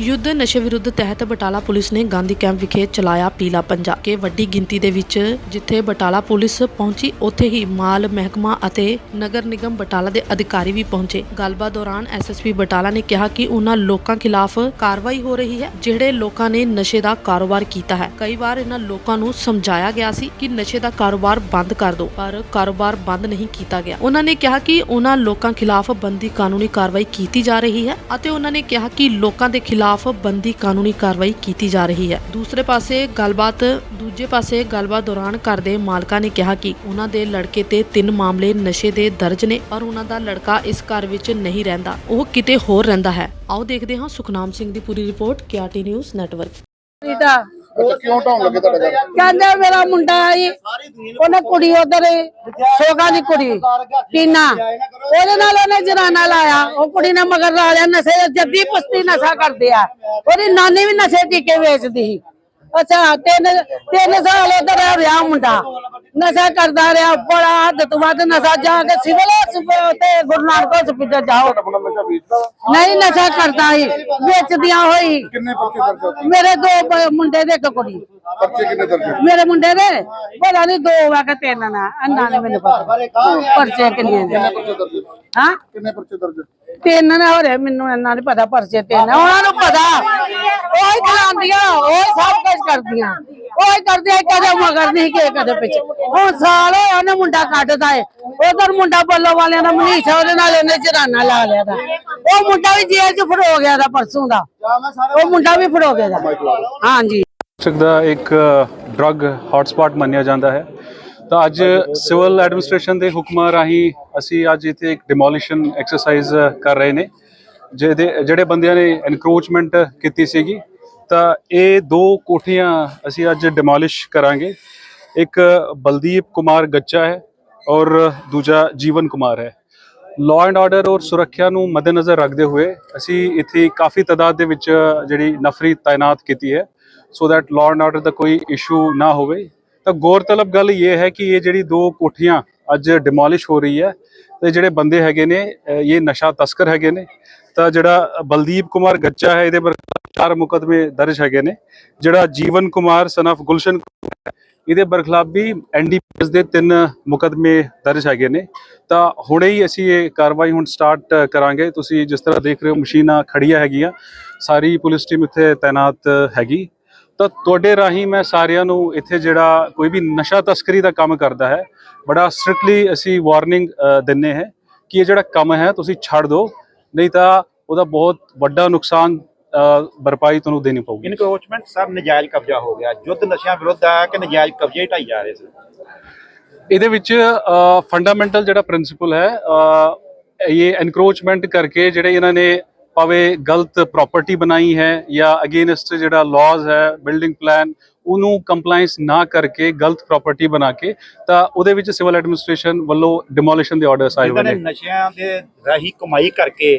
ਯੁੱਧ ਨਸ਼ੇ ਵਿਰੁੱਧ ਤਹਿਤ ਬਟਾਲਾ ਪੁਲਿਸ ਨੇ ਗਾਂਧੀ ਕੈਂਪ ਵਿਖੇ ਚਲਾਇਆ ਪੀਲਾ ਪੰਜਾ। ਕੇ ਵੱਡੀ ਗਿਣਤੀ ਦੇ ਵਿੱਚ ਜਿੱਥੇ ਬਟਾਲਾ ਪੁਲਿਸ ਪਹੁੰਚੀ, ਉੱਥੇ ਹੀ ਮਾਲ, ਮਹਿਕਮਾ ਅਤੇ ਨਗਰ ਨਿਗਮ ਬਟਾਲਾ ਦੇ ਅਧਿਕਾਰੀ ਵੀ ਪਹੁੰਚੇ। ਗੱਲਬਾਤ ਦੌਰਾਨ ਐਸਐਸਪੀ ਬਟਾਲਾ ਨੇ ਕਿਹਾ ਕਿ ਉਹਨਾਂ ਲੋਕਾਂ ਖਿਲਾਫ ਕਾਰਵਾਈ ਹੋ ਰਹੀ ਹੈ, ਜਿਹੜੇ ਲੋਕਾਂ ਨੇ ਨਸ਼ੇ ਦਾ ਕਾਰੋਬਾਰ ਕੀਤਾ ਹੈ। ਕਈ ਵਾਰ ਇਹਨਾਂ ਲੋਕਾਂ ਨੂੰ ਸਮਝਾਇਆ ਗਿਆ ਸੀ ਕਿ ਨਸ਼ੇ ਦਾ ਕਾਰੋਬਾਰ ਬੰਦ ਕਰ ਦਿਓ, ਪਰ ਕਾਰੋਬਾਰ ਬੰਦ ਨਹੀਂ ਕੀਤਾ ਗਿਆ। ਉਹਨਾਂ ਨੇ ਕਿਹਾ ਕਿ ਉਹਨਾਂ ਲੋਕਾਂ ਖਿਲਾਫ ਬੰਦੀ ਕਾਨੂੰਨੀ ਕਾਰਵਾਈ ਕੀਤੀ ਜਾ ਰਹੀ ਹੈ ਅਤੇ ਉਹਨਾਂ ਨੇ ਕਿਹਾ ਕਿ ਲੋਕਾਂ ਦੇ ਖਿਲਾਫ ਬੰਦੀ ਕਾਨੂੰਨੀ ਕਾਰਵਾਈ ਕੀਤੀ ਜਾ ਰਹੀ ਹੈ। ਦੂਸਰੇ ਪਾਸੇ ਗੱਲਬਾਤ, ਦੂਜੇ ਪਾਸੇ ਗੱਲਬਾਤ ਦੌਰਾਨ ਘਰ ਦੇ ਮਾਲਕਾਂ ਨੇ ਕਿਹਾ ਕਿ ਉਹਨਾਂ ਦੇ ਲੜਕੇ ਤੇ ਤਿੰਨ ਮਾਮਲੇ ਨਸ਼ੇ ਦੇ ਦਰਜ ਨੇ ਔਰ ਉਹਨਾਂ ਦਾ ਲੜਕਾ ਇਸ ਘਰ ਵਿੱਚ ਨਹੀਂ ਰਹਿੰਦਾ, ਉਹ ਕਿਤੇ ਹੋਰ ਰਹਿੰਦਾ ਹੈ। ਆਓ ਦੇਖਦੇ ਹਾਂ ਸੁਖਨਾਮ ਸਿੰਘ ਦੀ ਪੂਰੀ ਰਿਪੋਰਟ ਕਿਆਟੀ ਨਿਊਜ਼ ਨੈਟਵਰਕ। ਰੀਟਾ ਅੱਛਾ ਕਿਉਂ ਢਾਉਣ ਲੱਗੇ ਤੁਹਾਡਾ ਘਰ? ਕਹਿੰਦੇ ਮੇਰਾ ਮੁੰਡਾ ਆਈ ਉਹਨੇ ਕੁੜੀ ਉਧਰ ਸੋਗਾ ਦੀ ਕੁੜੀ ਟੀਨਾ ਉਹਦੇ ਨਾਲ ਉਹਨੇ ਜਨਾਨਾ ਲਾਇਆ। ਉਹ ਕੁੜੀ ਨੇ ਮਗਰ ਲਾ ਲਿਆ, ਨਸ਼ੇ ਜੱਦੀ ਪੁਸਤੀ ਨਸ਼ਾ ਕਰਦੇ ਆ। ਉਹਦੀ ਨਾਨੀ ਵੀ ਨਸ਼ੇ ਟੀਕੇ ਵੇਚਦੀ ਸੀ। ਅੱਛਾ, ਤਿੰਨ ਤਿੰਨ ਸਾਲ ਉਧਰ ਰਿਹਾ ਮੁੰਡਾ। ਨਸ਼ਾ ਕਰਦਾ ਰਿਹਾ ਬੜਾ ਹੱਦ ਤੋਂ ਵੱਧ ਨਸ਼ਾ ਜਾ ਕੇ ਸਿਵਲ ਹਸਪਤਾਲ ਤੇ ਗੁਰੂ ਨਾਨਕ ਹਸਪਤਾਲ ਜਾਓ। ਤੁਹਾਡਾ ਮੁੰਡਾ ਨਸ਼ਾ ਵੇਚਦਾ ਵਾ? ਨਹੀਂ ਨਸ਼ਾ ਕਰਦਾ ਸੀ ਵੇਚਦੀਆਂ ਹੋਈ। ਕਿੰਨੇ ਪਰਚੇ ਦਰਜ ਹੋਏ ਮੇਰੇ ਦੋ ਬ- ਮੁੰਡੇ ਦੇ ਇੱਕ ਕੁੜੀ। ਪਰਚੇ ਕਿੰਨੇ ਦਰਜ ਹੋਏ ਮੇਰੇ ਮੁੰਡੇ ਦੇ? ਪਤਾ ਨਹੀਂ ਦੋ ਵਾ ਕੇ ਤਿੰਨ ਨਾ ਅੰਨਾ ਨੇ ਮੈਨੂੰ ਪਤਾ। ਪਰਚੇ ਕਿੰਨੇ ਨੇ ਕਿੰਨੇ ਪਰਚੇ ਦਰਜ ਹੋਏ? ਹਾਂ? ਕਿੰਨੇ ਪਰਚੇ ਦਰਜ? ਤਿੰਨ ਨੇ ਹੋ ਰਹੇ ਮੈਨੂੰ ਇੰਨਾ ਨਹੀਂ ਪਤਾ ਪਰਚੇ ਤਿੰਨ ਉਹਨਾਂ ਨੂੰ ਪਤਾ। ਉਹ ਹੀ ਚਲਾਉਂਦੀਆਂ ਉਹ ਹੀ ਸਭ ਕੁਝ ਕਰਦੀਆਂ। ਉਹ ਹੀ ਕਰਦੀਆਂ ਕਦੇ ਮਗਰ ਨਹੀਂ ਕਿ ਕਦੇ ਪਿੱਛੇ। ਹੁਣ ਸਾਲ ਹੋਇਆ ਉਹਨੇ ਮੁੰਡਾ ਕੱਢਦਾ ਏ। ਉਧਰ ਮੁੰਡਾ ਬੱਲੋ ਵਾਲਿਆਂ ਦਾ ਮਨੀਸ਼ ਉਹਦੇ ਨਾਲ ਇਹਨੇ ਜਰਾਨਾ ਲਾ ਲਿਆ ਦਾ ਉਹ ਮੁੰਡਾ ਵੀ ਜੇਲ੍ਹ 'ਚ ਫੜੋ ਗਿਆ ਦਾ ਪਰਸੋਂ ਦਾ। ਉਹ ਮੁੰਡਾ ਵੀ ਫੜੋ ਗਿਆ ਦਾ ਹਾਂਜੀ। ਨਾਸਿਕ ਇੱਕ ਡਰੱਗ ਹੌਟਸਪੌਟ ਮੰਨਿਆ ਜਾਂਦਾ ਹੈ। ਤਾਂ ਅੱਜ ਸਿਵਲ ਐਡਮਿਨਿਸਟ੍ਰੇਸ਼ਨ ਦੇ ਹੁਕਮਾਂ ਰਾਹੀਂ ਅਸੀਂ ਅੱਜ ਇੱਥੇ ਇੱਕ ਡਿਮੋਲੀਸ਼ਨ ਐਕਸਰਸਾਈਜ਼ ਕਰ ਰਹੇ ਨੇ। ਜਿਹਦੇ, ਜਿਹੜੇ ਬੰਦਿਆਂ ਨੇ ਐਨਕਰੋਚਮੈਂਟ ਕੀਤੀ ਸੀਗੀ ਤਾਂ ਇਹ ਦੋ ਕੋਠੀਆਂ ਅਸੀਂ ਅੱਜ ਡਿਮੋਲਿਸ਼ ਕਰਾਂਗੇ। ਇੱਕ ਬਲਦੀਪ ਕੁਮਾਰ ਗੱਚਾ ਹੈ ਔਰ ਦੂਜਾ ਜੀਵਨ ਕੁਮਾਰ ਹੈ। ਲਾਅ ਐਂਡ ਆਰਡਰ ਔਰ ਸੁਰੱਖਿਆ ਨੂੰ ਮੱਦੇਨਜ਼ਰ ਰੱਖਦੇ ਹੋਏ ਅਸੀਂ ਇੱਥੇ ਕਾਫੀ ਤਾਦਾਦ ਦੇ ਵਿੱਚ ਜਿਹੜੀ ਨਫਰੀ ਤਾਇਨਾਤ ਕੀਤੀ ਹੈ। So that law and order ਦਾ ਕੋਈ ਇਸ਼ੂ ਨਾ ਹੋਵੇ। ਤਾਂ ਗੌਰਤਲਬ ਗੱਲ ਇਹ ਹੈ ਕਿ ਇਹ ਜਿਹੜੀ ਦੋ ਕੋਠੀਆਂ ਅੱਜ ਡਿਮੋਲਿਸ਼ ਹੋ ਰਹੀ ਹੈ ਤੇ ਜਿਹੜੇ ਬੰਦੇ ਹੈਗੇ ਨੇ ਇਹ ਨਸ਼ਾ ਤਸਕਰ ਹੈਗੇ ਨੇ। ਤਾਂ ਜਿਹੜਾ ਬਲਦੀਪ ਕੁਮਾਰ ਗੱਚਾ ਹੈ, ਇਹਦੇ ਪਰ ਚਾਰ ਮੁਕਦਮੇ ਦਰਜ ਹੈਗੇ ਨੇ। ਜਿਹੜਾ ਜੀਵਨ ਕੁਮਾਰ ਸਨ ਆਫ ਗੁਲਸ਼ਨ ਇਹਦੇ ਬਰਖਲਾਫ ਵੀ ਐਨਡੀਪੀਐਸ ਦੇ ਤਿੰਨ ਮੁਕਦਮੇ ਦਰਜ ਹੈਗੇ ਨੇ। ਤਾਂ ਹੁਣੇ ਹੀ ਅਸੀਂ ਇਹ ਕਾਰਵਾਈ ਹੁਣ ਸਟਾਰਟ ਕਰਾਂਗੇ। ਤੁਸੀਂ ਜਿਸ ਤਰ੍ਹਾਂ ਦੇਖ ਰਹੇ ਹੋ, ਮਸ਼ੀਨਾਂ ਖੜੀਆਂ ਹੈਗੀਆਂ। ਸਾਰੀ ਪੁਲਿਸ ਟੀਮ ਇੱਥੇ ਤਾਇਨਾਤ ਹੈਗੀ। ਤਾਂ ਤੁਹਾਡੇ ਰਾਹੀਂ ਮੈਂ ਸਾਰਿਆਂ ਨੂੰ ਇੱਥੇ ਜਿਹੜਾ ਕੋਈ ਵੀ ਨਸ਼ਾ ਤਸਕਰੀ ਦਾ ਕੰਮ ਕਰਦਾ ਹੈ ਬੜਾ ਸਟ੍ਰਿਕਟਲੀ ਅਸੀਂ ਵਾਰਨਿੰਗ ਦਿੰਨੇ ਹੈ ਕਿ ਇਹ ਜਿਹੜਾ ਕੰਮ ਹੈ ਤੁਸੀਂ ਛੱਡ ਦਿਓ ਨਹੀਂ ਤਾਂ ਉਹਦਾ ਬਹੁਤ ਵੱਡਾ ਨੁਕਸਾਨ ਅ, ਭਰਪਾਈ ਤੁਹਾਨੂੰ ਦੇਣੀ ਪਊਗੀ। ਇਨਕਰੋਚਮੈਂਟ ਸਭ ਨਜਾਇਜ਼ ਕਬਜ਼ਾ ਹੋ ਗਿਆ। ਯੁੱਧ ਨਸ਼ਿਆਂ ਵਿਰੁੱਧ ਆ ਕਿ ਨਜਾਇਜ਼ ਕਬਜ਼ੇ ਢਾਈ ਜਾ ਰਹੇ ਸੀ? ਇਹਦੇ ਵਿੱਚ ਫੰਡਾਮੈਂਟਲ ਜਿਹੜਾ ਪ੍ਰਿੰਸੀਪਲ ਹੈ ਇਹ ਐਨਕਰੋਚਮੈਂਟ ਕਰਕੇ ਜਿਹੜੇ ਇਹਨਾਂ ਨੇ ਭਾਵੇਂ ਗਲਤ ਪ੍ਰਾਪਰਟੀ ਬਣਾਈ ਹੈ ਜਾਂ ਅਗੇਨਸਟ ਜਿਹੜਾ ਲਾਜ਼ ਹੈ ਬਿਲਡਿੰਗ ਪਲਾਨ ਉਹਨੂੰ ਕੰਪਲਾਈਂਸ ਨਾ ਕਰਕੇ ਗਲਤ ਪ੍ਰਾਪਰਟੀ ਬਣਾ ਕੇ, ਤਾਂ ਉਹਦੇ ਵਿੱਚ ਸਿਵਲ ਐਡਮਿਨਿਸਟ੍ਰੇਸ਼ਨ ਵੱਲੋਂ ਡਿਮੋਲੀਸ਼ਨ ਦੇ ਆਰਡਰਸ ਆਏ ਹੋਏ ਨੇ ਨਸ਼ਿਆਂ ਦੇ ਰਾਹੀਂ ਕਮਾਈ ਕਰਕੇ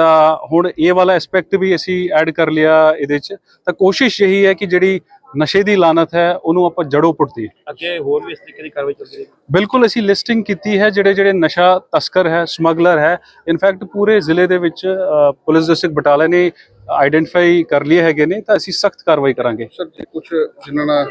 ਤਾਂ ਹੁਣ ਇਹ ਵਾਲਾ ਐਸਪੈਕਟ ਵੀ ਅਸੀਂ ਐਡ ਕਰ ਲਿਆ ਇਹਦੇ 'ਚ। ਤਾਂ ਕੋਸ਼ਿਸ਼ ਇਹੀ ਹੈ ਕਿ ਜਿਹੜੀ ਨਸ਼ੇ ਦੀ ਲਾਨਤ ਹੈ ਉਹਨੂੰ ਆਪਾਂ ਜੜੋਂ ਪੁੱਟਦੀ ਅੱਗੇ ਹੋਰ ਵੀ ਇਸ ਤਰੀਕੇ ਦੀ ਕਾਰਵਾਈ ਚੱਲਦੀ ਰਹੇਗੀ? ਬਿਲਕੁਲ ਅਸੀਂ ਲਿਸਟਿੰਗ ਕੀਤੀ ਹੈ ਜਿਹੜੇ ਜਿਹੜੇ ਨਸ਼ਾ ਤਸਕਰ ਹੈ ਸਮਗਲਰ ਹੈ ਇਨਫੈਕਟ ਪੂਰੇ ਜ਼ਿਲ੍ਹੇ ਦੇ ਵਿੱਚ ਪੁਲਿਸ ਡਿਸਟ੍ਰਿਕਟ ਬਟਾਲਾ ਨੇ ਆਈਡੈਂਟੀਫਾਈ ਕਰ ਲਏ ਹੈਗੇ ਨੇ ਤਾਂ ਅਸੀਂ ਸਖਤ ਕਾਰਵਾਈ ਕਰਾਂਗੇ। ਸਰ ਜੀ ਕੁਝ ਜਿਨ੍ਹਾਂ ਨਾਲ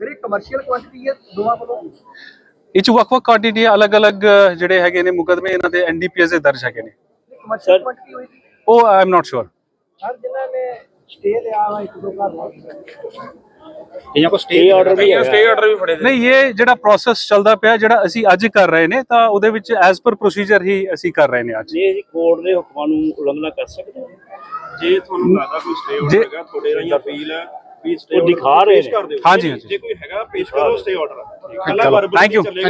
ਜਿਹੜੇ ਕਮਰਸ਼ੀਅਲ ਕੁਆਂਟੀਟੀ ਹੈ ਦੋਵਾਂ ਵੱਲੋਂ ਇਹ ਚ ਵੱਖ-ਵੱਖ ਕੁਆਂਟੀਟੀ ਅਲੱਗ-ਅਲੱਗ ਜਿਹੜੇ ਹੈਗੇ ਨੇ ਮੁਕਦਮੇ ਇਹਨਾਂ ਦੇ ਐਨਡੀਪੀਐਸ ਦੇ ਦਰਜ ਹੈਗੇ ਨੇ। ਕਮਰਸ਼ੀਅਲ ਕੁਆਂਟੀਟੀ ਹੋਈ ਉਹ ਆਈ ਐਮ ਨਾਟ ਸ਼ੋਰ ਹਰ ਜ਼ਿਲ੍ਹਾ ਨੇ ਸਟੇ ਲਿਆ ਵਾ ਇੱਕ ਦੋ ਘਰ ਇਹਨਾਂ ਕੋ ਸਟੇ ਆਰਡਰ ਵੀ ਹੈ ਸਟੇ ਆਰਡਰ ਵੀ ਫੜੇ ਨਹੀਂ ਇਹ ਜਿਹੜਾ ਪ੍ਰੋਸੈਸ ਚੱਲਦਾ ਪਿਆ ਜਿਹੜਾ ਅਸੀਂ ਅੱਜ ਕਰ ਰਹੇ ਨੇ ਤਾਂ ਉਹਦੇ ਵਿੱਚ ਐਸ ਪਰ ਪ੍ਰੋਸੀਜਰ ਹੀ ਅਸੀਂ ਕਰ ਰਹੇ ਨੇ ਅੱਜ। ਜੇ ਅਸੀਂ ਕੋਰਟ ਦੇ ਹੁਕਮਾਂ ਨੂੰ ਉਲੰਘਣਾ ਕਰ ਸਕਦੇ ਜੇ ਤੁਹਾਨੂੰ ਲੱਗਦਾ ਕੋਈ ਸਟੇ ਆਰਡਰ ਹੈਗਾ ਤੁਹਾਡੇ ਰਾਹੀਂ ਅਪੀਲ ਹੈ ਉਹ ਦਿਖਾ ਰਹੇ ਨੇ। ਹਾਂਜੀ ਹਾਂਜੀ। ਜੇ ਕੋਈ ਹੈਗਾ ਪੇਸ਼ ਕਰੋ ਸਟੇ ਆਰਡਰ ਥੈਂਕ ਯੂ